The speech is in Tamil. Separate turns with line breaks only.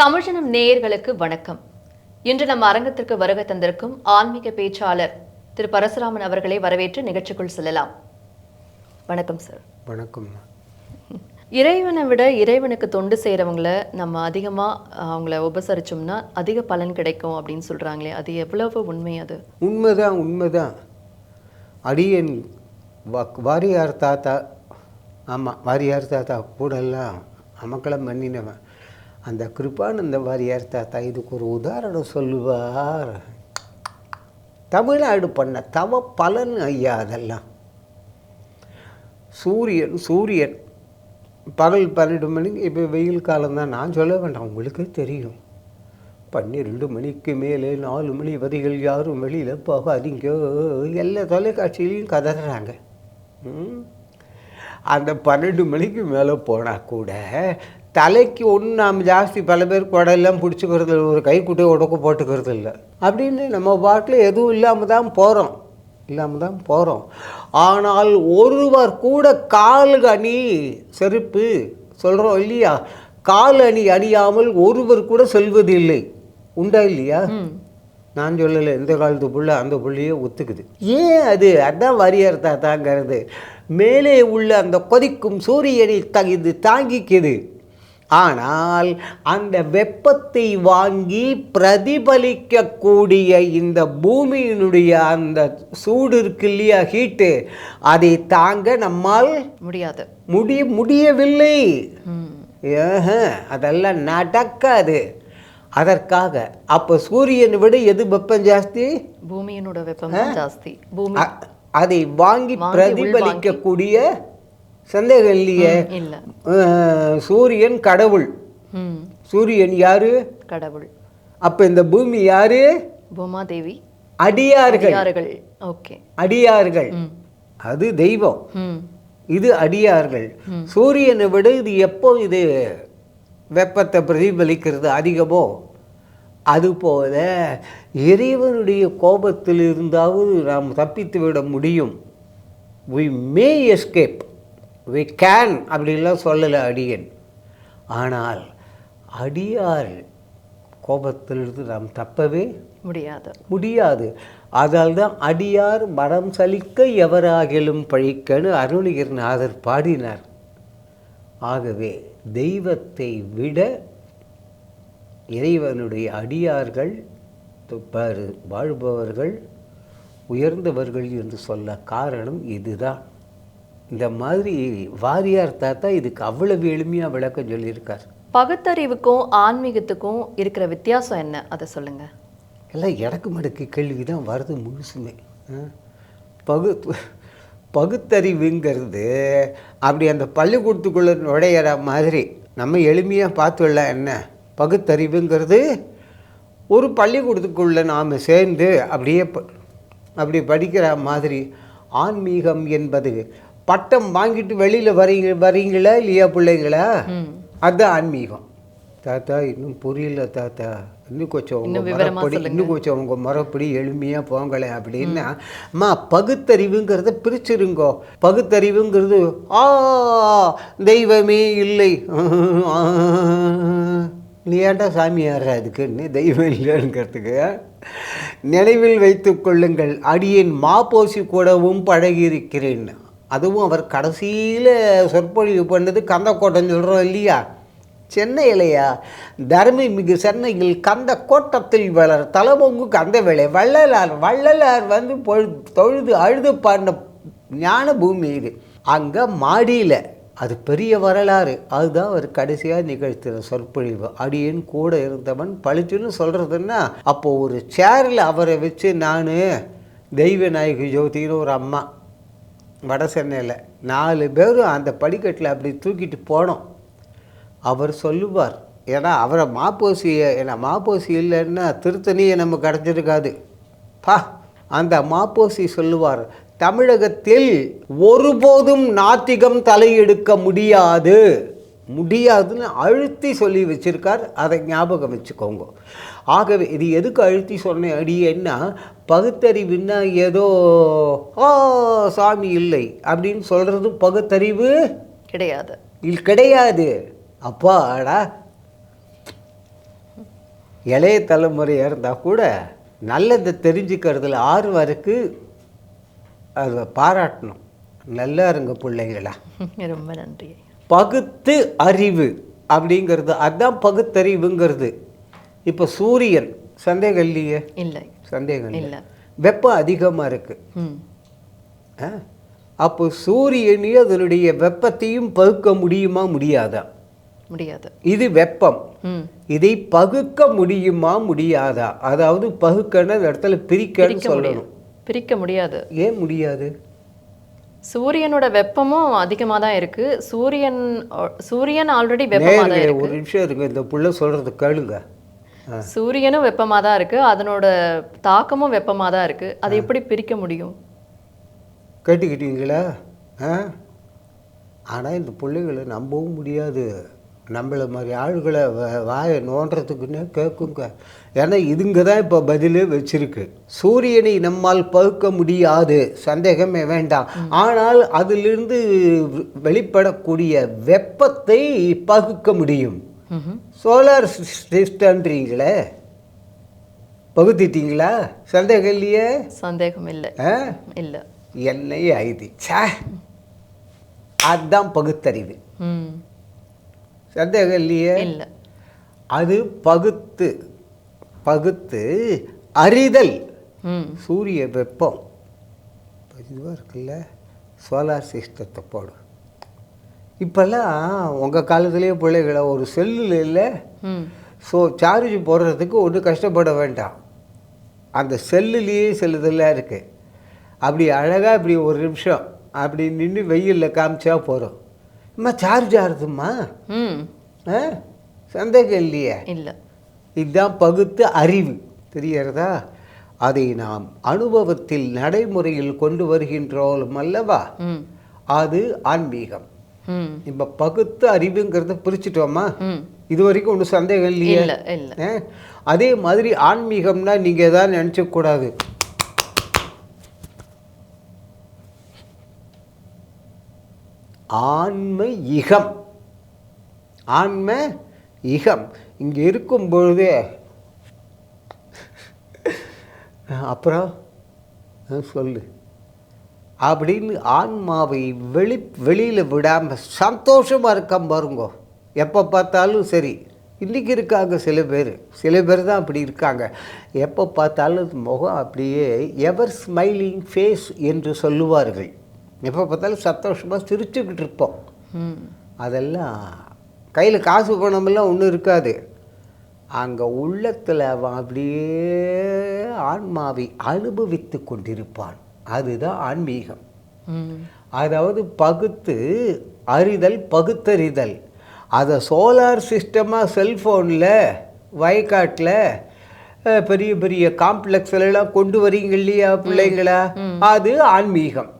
தமிழ்ஜனம் நேயர்களுக்கு வணக்கம். இன்று நம் அரங்கத்திற்கு வருகை தந்திருக்கும் ஆன்மீக பேச்சாளர் திரு பரசுராமன் அவர்களை வரவேற்று நிகழ்ச்சிக்குள் செல்லலாம். வணக்கம் சார்
வணக்கம்.
இறைவனை விட இறைவனுக்கு தொண்டு செய்கிறவங்கள நம்ம அதிகமாக அவங்கள உபசரிச்சோம்னா அதிக பலன் கிடைக்கும் அப்படின்னு சொல்கிறாங்களே அது எவ்வளவு உண்மை அது?
உண்மைதான் உண்மைதான். அடியன் வாரியார் தாத்தா ஆமாம் வாரியார் தாத்தா கூடெல்லாம் அமக்களம் பண்ணினவன். அந்த கிருபானந்த வாரியார் தாத்தா இதுக்கு ஒரு உதாரணம் சொல்லுவார். தமிழ்நாடு பண்ண தவ பலன் ஐயா அதெல்லாம். சூரியன் சூரியன். பகல் பன்னெண்டு மணிக்கு இப்போ வெயில் காலம்தான் நான் சொல்ல வேண்டாம் உங்களுக்கே தெரியும். பன்னிரெண்டு மணிக்கு மேலே நாலு மணி வரைகள் யாரும் வெளியில் போகாதீங்க. எல்லா தொலைக்காட்சியிலையும் கதறாங்க. ம்? அந்த பன்னெண்டு மணிக்கு மேலே போனால் கூட தலைக்கு ஒன்றும் நாம் ஜாஸ்தி பல பேர் குடையெல்லாம் பிடிச்சிக்கிறது இல்ல, ஒரு கை குட்டையை உடக்க போட்டுக்கிறது இல்லை. அப்படின்னு நம்ம பாட்டில் எதுவும் இல்லாமல் தான் போகிறோம் இல்லாமல் தான் போகிறோம் ஆனால் ஒருவர் கூட கால் அணி செருப்பு சொல்கிறோம் இல்லையா? கால் அணி அணியாமல் ஒருவர் கூட செல்வதில்லை. உண்டா இல்லையா? நான் சொல்லலை இந்த காலத்து புள்ள அந்த புள்ளையே ஒத்துக்குது. ஏன் அது? அதான் வாரியார் தாத்தாங்கிறது. மேலே உள்ள அந்த கொதிக்கும் சூரியனை த இது தாங்கிக்குது. ஆனால் அந்த வெப்பத்தை வாங்கி பிரதிபலிக்கக்கூடிய இந்த பூமியினுடைய அந்த சூடு இருக்கு இல்லையா ஹீட்டு அதை தாங்க நம்மால்
முடியாது.
முடிய முடியவில்லை. ஏஹ, அதெல்லாம் நடக்காது. அதற்காக அப்போ சூரியனை விட எது வெப்பம் ஜாஸ்தி?
பூமியினோட வெப்பம் ஜாஸ்தி. பூமி
அதை வாங்கி
வாங்கி
பிரதிபலிக்கக்கூடிய சந்தேகம் இல்லையே சூரியன் கடவுள். சூரியன் யாரு?
கடவுள்.
அப்போ இந்த பூமி யாரு?
பூமாதேவி.
அடியார்கள். அடியார்கள். அது தெய்வம். இது அடியார்கள். சூரியனை விட இது எப்போ இது வெப்பத்தை பிரதிபலிக்கிறது அதிகமோ அதுபோல இறைவனுடைய கோபத்தில் இருந்தாவது நாம் தப்பித்து விட முடியும். We may escape we can அப்படின்லாம் சொல்லலை அடியன். ஆனால் அடியார் கோபத்திலிருந்து நாம் தப்பவே
முடியாது.
முடியாது. அதால் தான் அடியார் மரம் சலிக்க எவராகிலும் பழிக்கன்னு அருணகிரிநாதர் பாடினார். ஆகவே தெய்வத்தை விட இறைவனுடைய அடியார்கள் வாழ்பவர்கள் உயர்ந்தவர்கள் என்று சொல்ல காரணம் இதுதான். இந்த மாதிரி வாரியார் தாத்தா இதுக்கு அவ்வளவு எளிமையாக விளக்கம் சொல்லியிருக்கார்.
பகுத்தறிவுக்கும் ஆன்மீகத்துக்கும் இருக்கிற வித்தியாசம் என்ன? அதை சொல்லுங்க.
எல்லாம் இடக்கு மடக்கு கேள்வி தான் வருது முழுசுமே? பகு பகுத்தறிவுங்கிறது அப்படி அந்த பள்ளிக்கூடத்துக்குள்ளே நுழையிற மாதிரி நம்ம எளிமையாக பார்த்துடலாம் என்ன? பகுத்தறிவுங்கிறது ஒரு பள்ளிக்கூடத்துக்குள்ளே நாம் சேர்ந்து அப்படியே அப்படி படிக்கிற மாதிரி ஆன்மீகம் என்பது பட்டம் வாங்கிட்டு வெளியில் வரீங்க வரீங்களா இல்லையா பிள்ளைங்களா? அதுதான் ஆன்மீகம். தாத்தா இன்னும் புரியல தாத்தா. இன்னும் கொஞ்சம் உங்க
இன்னும் விவரமா
மரப்படி. இன்னும் கொஞ்சம் உங்க மரப்படி எளிமையா போங்களேன் அப்படின்னா அம்மா பகுத்தறிவுங்கிறத பிரிச்சிருங்கோ. பகுத்தறிவுங்கிறது ஆ தெய்வமே இல்லை. நீ ஏன்டா சாமியார் அதுக்குன்னு தெய்வம் இல்லைங்கிறதுக்கு? நினைவில் வைத்துக் கொள்ளுங்கள். அடியேன் மாப்போசி கூடவும் பழகியிருக்கிறேன் அதுவும் அவர் கடைசியில் சொற்பொழிவு பண்ணது கந்தக்கோட்டம் சொல்கிறோம் இல்லையா? சென்னையிலையா? தர்மி மிகு சென்னையில் கந்த கோட்டத்தில் வளர் தலமொங்கு கந்த வேலை வள்ளலார் வள்ளலார் வந்து பொழு தொழுது அழுது பாடின ஞான பூமி இது. அங்கே மாடியில். அது பெரிய வரலாறு. அதுதான் அவர் கடைசியாக நிகழ்த்தின சொற்பொழிவு. அடியன் கூட இருந்தவன் பழிச்சுன்னு சொல்கிறதுன்னா அப்போது ஒரு சேரில் அவரை வச்சு நான் தெய்வ நாயகி ஜோதின்னு ஒரு அம்மா. வட சென்னையில் நாலு பேரும் அந்த படிக்கட்டில் அப்படி தூக்கிட்டு போனோம். அவர் சொல்லுவார் ஏன்னா அவரை மாப்போசியை ஏன்னா மாப்போசி இல்லைன்னா திருத்தணியை நம்ம கிடச்சிருக்காது பா அந்த மாப்போசி சொல்லுவார் தமிழகத்தில் ஒருபோதும் நாத்திகம் தலையெடுக்க முடியாது. முடியாதுன்னு அழுத்தி சொல்லி வச்சிருக்கார். அதை ஞாபகம் வச்சுக்கோங்க. ஆகவே இது எதுக்கு அழுத்தி சொன்னேன்? அடியேன்னா பகுத்தறிவுன்னா ஏதோ ஆ சாமி இல்லை அப்படின்னு சொல்கிறது பகுத்தறிவு
கிடையாது.
இது கிடையாது. அப்பாடா இளைய தலைமுறையாக இருந்தால் கூட நல்லதை தெரிஞ்சுக்கிறதுல ஆர்வம் இருக்கு. அதை பாராட்டணும். நல்லா இருங்க பிள்ளைங்களா
ரொம்ப நன்றி.
பகுத்து அறிவு அப்படிங்கிறது அதான் பகுத்தறிவுங்கிறது. இப்போ சூரியன் சந்தேகம் இல்லையே?
இல்லை.
சந்தேகம் இல்லை. வெப்பம் அதிகமாக இருக்குது அப்போ சூரியனே அதனுடைய வெப்பத்தையும் பகுக்க முடியுமா முடியாதா?
முடியாது.
இது வெப்பம். இதை பகுக்க முடியுமா முடியாதா? அதாவது பகுக்கன்னு இடத்துல பிரிக்கன்னு சொல்லணும்.
பிரிக்க முடியாது.
ஏன் முடியாது?
சூரியனோட வெப்பமும் அதிகமாக தான் இருக்கு. சூரியன் சூரியன் ஆல்ரெடி வெப்பமாக தான் இருக்கு.
ஒரு நிமிஷம் இருங்க இந்த புள்ள சொல்றது கேளுங்க.
சூரியனும் வெப்பமாக தான் இருக்கு. அதனோட தாக்கமும் வெப்பமாக தான் இருக்கு. அதை எப்படி பிரிக்க முடியும்?
கேட்டுக்கிட்டீங்களா? ஆனால் இந்த பிள்ளைகளை நம்பவும் முடியாது. நம்மளை மாதிரி ஆளுகளை வாயை நோண்டுறதுக்குன்னே கேட்குங்க ஏன்னா இதுங்க தான் இப்போ பதிலே வச்சிருக்கு. சூரியனை நம்மால் பகுக்க முடியாது. சந்தேகமே வேண்டாம். ஆனால் அதிலிருந்து வெளிப்படக்கூடிய வெப்பத்தை பகுக்க முடியும். சோலார் சிஸ்டன்றீங்களே பகுத்திட்டீங்களா? சந்தேகம் இல்லையே?
சந்தேகம் இல்லை. இல்லை.
என்னையே ஐதி சே அதுதான் பகுத்தறிவு. சந்தேகம் இல்லையே
இல்லை.
அது பகுத்து பகுத்து அறிதல்.
ம்.
சூரிய வெப்பம். இதுவாக இருக்குல்ல? சோலார் சிஸ்டத்தை போடு இப்போல்லாம் உங்கள் காலத்துலேயே பிள்ளைகளை ஒரு செல்லில் இல்லை? ஸோ சார்ஜ் போடுறதுக்கு ஒன்றும் கஷ்டப்பட வேண்டாம். அந்த செல்லுலேயே செல்லுதெல்லாம் இருக்குது அப்படி அழகாக இப்படி ஒரு நிமிஷம் அப்படி நின்று வெயிலில் காமிச்சா போகிறோம் அம்மா சார்ஜ் ஆகுதும்மா. ஆ? சந்தேகம் இல்லையே?
இல்லை.
இதுதான் பகுத்து அறிவு. தெரியறதா அதை நாம் அனுபவத்தில் நடைமுறையில் கொண்டு வருகின்றோம் அல்லவா? அது ஆன்மீகம். இப்போ பகுத்து அறிவுங்கிறத பிரிச்சிட்டோமா? இது வரைக்கும் ஒன்றும் சந்தேகம் இல்லையே?
இல்லை இல்லை.
ஆ? அதே மாதிரி ஆன்மீகம்னா நீங்கள் எதாவது நினச்சக்கூடாது. ஆன்ம இகம் ஆன்ம இகம் இங்கே இருக்கும் பொழுதே அப்புறம் சொல்லு. அப்படின்னு ஆன்மாவை வெளி வெளியில் விடாமல் சந்தோஷமாக இருக்காம பாருங்கோ. எப்போ பார்த்தாலும் சரி. இன்றைக்கி இருக்காங்க சில பேர். சில பேர் தான் அப்படி இருக்காங்க. எப்போ பார்த்தாலும் முகம் அப்படியே எவர் ஸ்மைலிங் ஃபேஸ் என்று சொல்லுவார்கள். எப்போ பார்த்தாலும் சந்தோஷமாக சிரிச்சுக்கிட்டு இருப்போம். அதெல்லாம் கையில் காசு பணமெல்லாம் ஒன்றும் இருக்காது. அங்கே உள்ளத்தில் அவன் அப்படியே ஆன்மாவை அனுபவித்து கொண்டிருப்பான். அதுதான் ஆன்மீகம். அதாவது பகுத்து அறிதல் பகுத்தறிதல். அதை சோலார் சிஸ்டமாக செல்ஃபோனில் வயக்காட்டில் பெரிய பெரிய காம்ப்ளெக்ஸ்ல எல்லாம் கொண்டு வரீங்க இல்லையா பிள்ளைங்களா? அது ஆன்மீகம்.